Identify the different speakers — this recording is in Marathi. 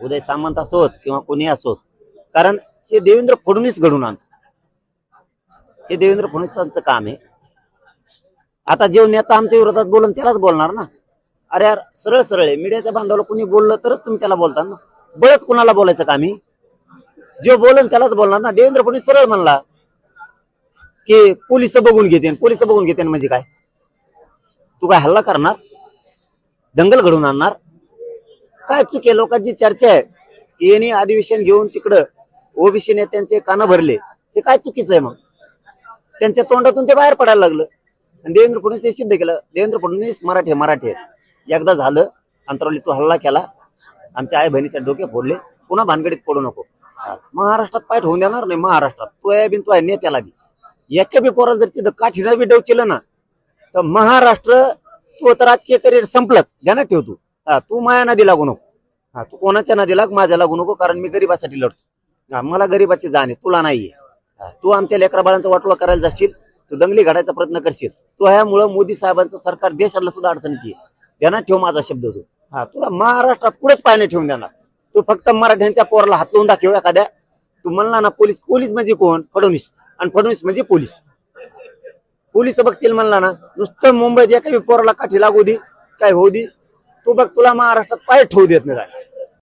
Speaker 1: उदय सामंत असोत किंवा कोणी असोत कारण हे देवेंद्र फडणवीस घडून आणतो. हे देवेंद्र फडणवीसांचं काम आहे. आता जो नेता आमच्या विरोधात बोलून त्यालाच बोलणार ना. अरे यार सरळ सरळ आहे. मीडियाच्या बांधवाला कुणी बोललं तरच तुम्ही त्याला बोलता ना. बळच कुणाला बोलायचं का आम्ही जे बोलन त्यालाच बोलणार ना. देवेंद्र फडणवीस सरळ म्हणला की पोलीस बघून घेते पोलीस बघून घेते म्हणजे काय? तू काय हल्ला करणार? दंगल घडवून आणणार? काय चुके लोकांची चर्चा आहे. की यांनी अधिवेशन घेऊन तिकडं ओबीसी नेत्यांचे कानं भरले. हे काय चुकीचं आहे मग? त्यांच्या तोंडातून ते बाहेर पडायला लागलं. आणि देवेंद्र फडणवीस ते सिद्ध केलं. देवेंद्र फडणवीस मराठी मराठे मराठी एकदा झालं अंतरावली तू हल्ला केला. आमच्या आई बहिणीच्या डोके फोडले. पुन्हा भानगडीत पडू नको. महाराष्ट्रात पाठ होऊन देणार नाही महाराष्ट्रात. तो आहे बिन तो आहे नेत्याला बी. एका बी पोराला जर तिथं काठीनं बी डवचिलं ना तर महाराष्ट्र तू तर राजकीय करिअर संपलाच. ध्यानात ठेव तू. हा, तू माया नदी लागू नको. हा तू कोणाच्या नादी लाग माझ्या लागू नको कारण मी गरीबासाठी लढतो. हा, मला गरीबाची जाण आहे तुला नाहीये. हा, तू आमच्या लेकरा बाळांचा वाटोळा करायला जाशील तू दंगली घडायचा प्रयत्न करशील. तू ह्यामुळं मोदी साहेबांचं सरकार देशाला सुद्धा अडचणीत आहे त्यांना ठेव माझा शब्द तू. हा तुला महाराष्ट्रात कुठेच पाय ठेवून देणार. तू फक्त मराठ्यांच्या पोराला हात लावून दाखव एखाद्या. तू म्हणला ना पोलीस पोलीस म्हणजे कोण? फडणवीस. आणि फडणवीस म्हणजे पोलीस. पोलीस बघतील म्हणला ना नुसतं मुंबईत एका पोराला काठी लागू दे काय होऊ दे. तू बघ तुला महाराष्ट्रात पाय ठेवू देत नाही